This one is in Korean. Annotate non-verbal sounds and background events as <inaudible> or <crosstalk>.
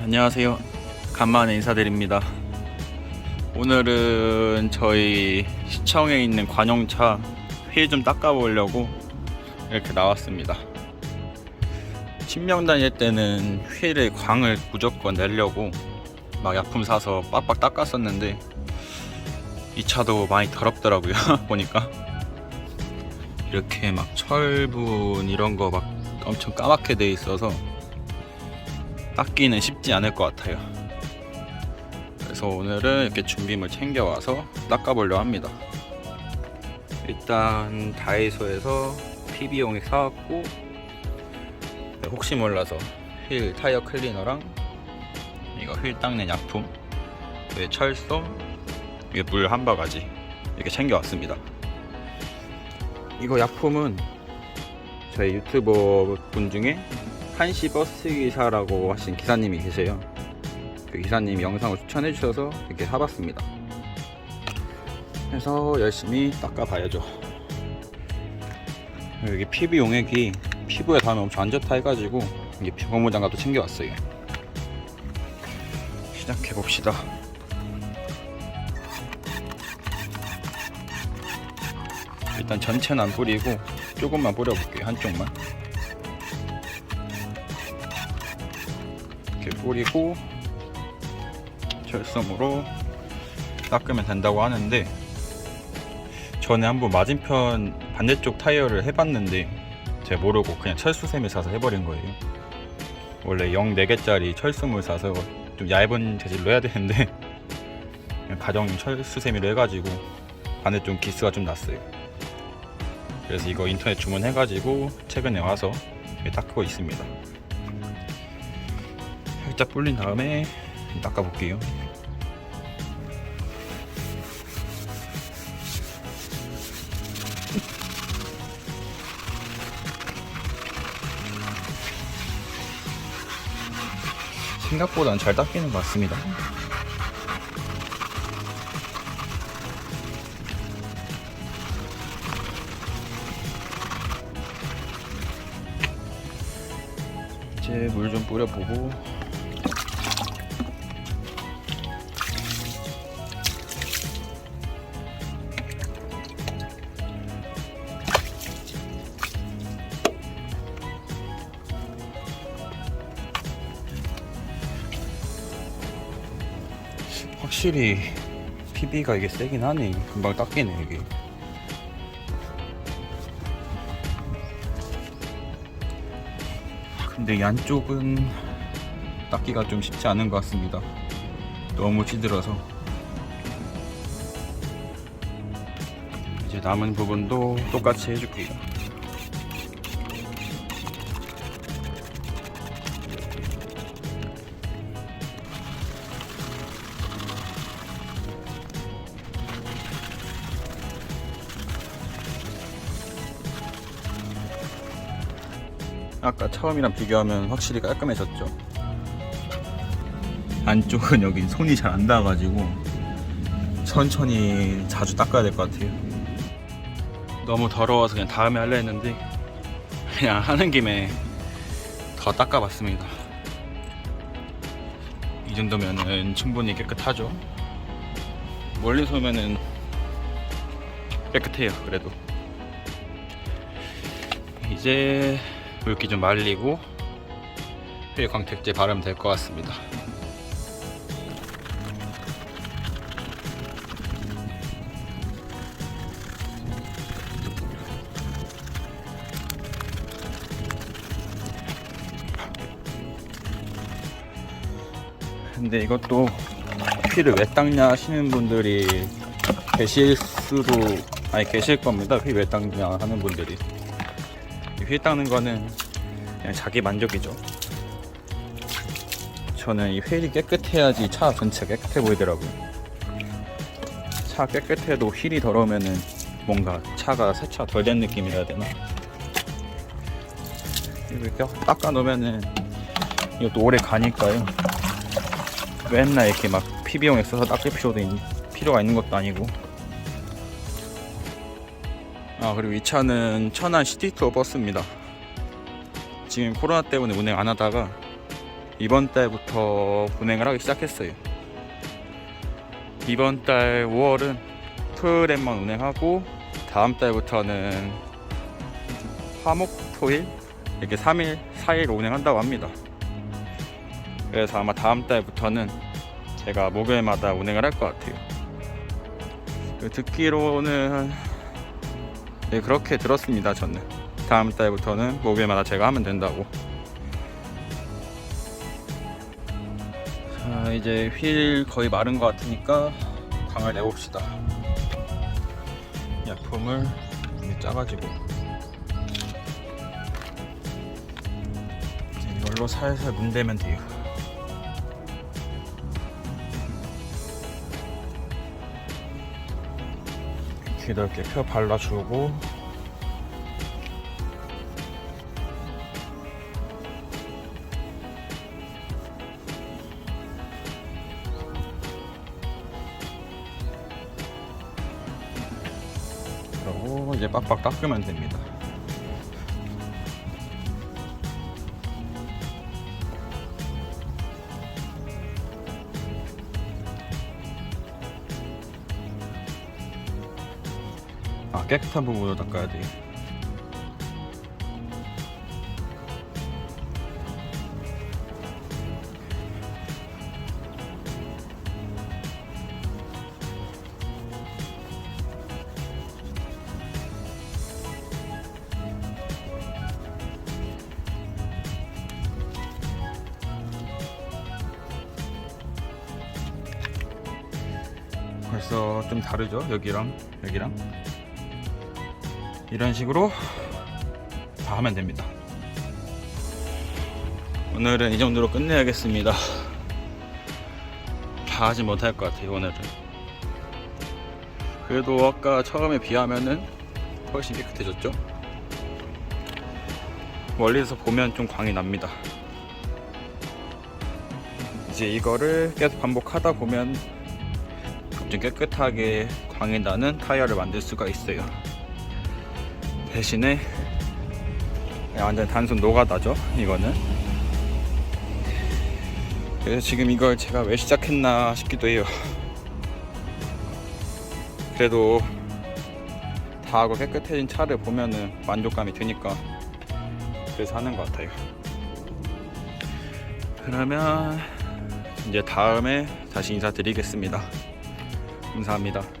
안녕하세요. 간만에 인사드립니다. 오늘은 저희 시청에 있는 관용차 휠 좀 닦아보려고 이렇게 나왔습니다. 신명 다닐 때는 휠의 광을 무조건 내려고 막 약품 사서 빡빡 닦았었는데 이 차도 많이 더럽더라고요. <laughs> 보니까 이렇게 막 철분 이런 거 막 엄청 까맣게 돼 있어서 닦기는 쉽지 않을 것 같아요. 그래서 오늘은 이렇게 준비물 챙겨와서 닦아보려 합니다. 일단 다이소에서 PB용액 사왔고 네, 혹시 몰라서 휠 타이어 클리너랑 이거 휠 닦는 약품, 네, 철솜, 이게 물 한 바가지 이렇게 챙겨왔습니다. 이거 약품은 저희 유튜버 분 중에 한시 버스 기사라고 하신 기사님이 계세요. 그 기사님이 영상을 추천해 주셔서 이렇게 사봤습니다. 그래서 열심히 닦아봐야죠. 여기 피부 용액이 피부에 닿으면 엄청 안 좋다 해가지고 이게 고무 장갑도 챙겨왔어요. 시작해 봅시다. 일단 전체는 안 뿌리고 조금만 뿌려볼게요. 한쪽만. 이렇게 뿌리고 철솜으로 닦으면 된다고 하는데 전에 한번 맞은편 반대쪽 타이어를 해봤는데 제가 모르고 그냥 철수샘을 사서 해버린 거예요. 원래 0 4개짜리 철수물 사서 좀 얇은 재질로 해야 되는데 가정용 철수세미로 해가지고 반대쪽 기스가 좀 났어요. 그래서 이거 인터넷 주문해가지고 최근에 와서 닦고 있습니다 살짝 불린 다음에 닦아볼게요. 생각보다는 잘 닦이는 것 같습니다. 이제 물 좀 뿌려보고 확실히 PB가 이게 세긴 하네. 금방 닦이네 이게. 근데 이 안쪽은 닦기가 좀 쉽지 않은 것 같습니다. 너무 찌들어서. 이제 남은 부분도 똑같이 해줄게요. 아까 처음이랑 비교하면 확실히 깔끔해졌죠. 안쪽은 여기 손이 잘 안 닿아가지고 천천히 자주 닦아야 될 것 같아요. 너무 더러워서 그냥 다음에 할려 했는데 그냥 하는 김에 더 닦아봤습니다. 이 정도면은 충분히 깨끗하죠. 멀리서 오면은 깨끗해요. 그래도 이제 물기 좀 말리고 휠 광택제 바르면 될 것 같습니다. 근데 이것도 휠을 왜 닦냐 하시는 분들이 계실 수도 아니 계실 겁니다. 휠왜 닦냐 하는 분들이 휠 닦는 거는 그냥 자기 만족이죠. 저는 이 휠이 깨끗해야지 차 전체가 깨끗해 보이더라고요. 차 깨끗해도 휠이 더러우면은 뭔가 차가 세차 덜 된 느낌이라 되나? 이렇게 닦아 놓으면은 이것도 오래 가니까요. 맨날 이렇게 막 PB용에 써서 닦을 필요도 있, 필요가 있는 것도 아니고. 아 그리고 이 차는 천안 시티투어 버스입니다. 지금 코로나 때문에 운행 안 하다가 이번 달부터 운행을 하기 시작했어요. 이번 달 5월은 토요일에만 운행하고 다음 달부터는 화목 토일 이렇게 3일 4일 운행한다고 합니다. 그래서 아마 다음 달부터는 제가 목요일마다 운행을 할 것 같아요. 그 듣기로는 네, 그렇게 들었습니다. 저는 다음 달부터는 목요일마다 제가 하면 된다고. 자 이제 휠 거의 마른 것 같으니까 광을 내봅시다. 약품을 짜가지고 이걸로 살살 문대면 돼요. 이렇게 넓게 펴 발라주고 그리고 이제 빡빡 닦으면 됩니다. 아 깨끗한 부분으로 닦아야 돼. 벌써 좀 다르죠? 여기랑 여기랑 이런 식으로 다 하면 됩니다. 오늘은 이 정도로 끝내야겠습니다. 다 하지 못할 것 같아요, 오늘은. 그래도 아까 처음에 비하면은 훨씬 깨끗해졌죠? 멀리서 보면 좀 광이 납니다. 이제 이거를 계속 반복하다 보면 좀 깨끗하게 광이 나는 타이어를 만들 수가 있어요. 대신에 완전 단순 노가다죠 이거는. 그래서 지금 이걸 제가 왜 시작했나 싶기도 해요. 그래도 다 하고 깨끗해진 차를 보면은 만족감이 드니까 그래서 하는 것 같아요. 그러면 이제 다음에 다시 인사드리겠습니다. 감사합니다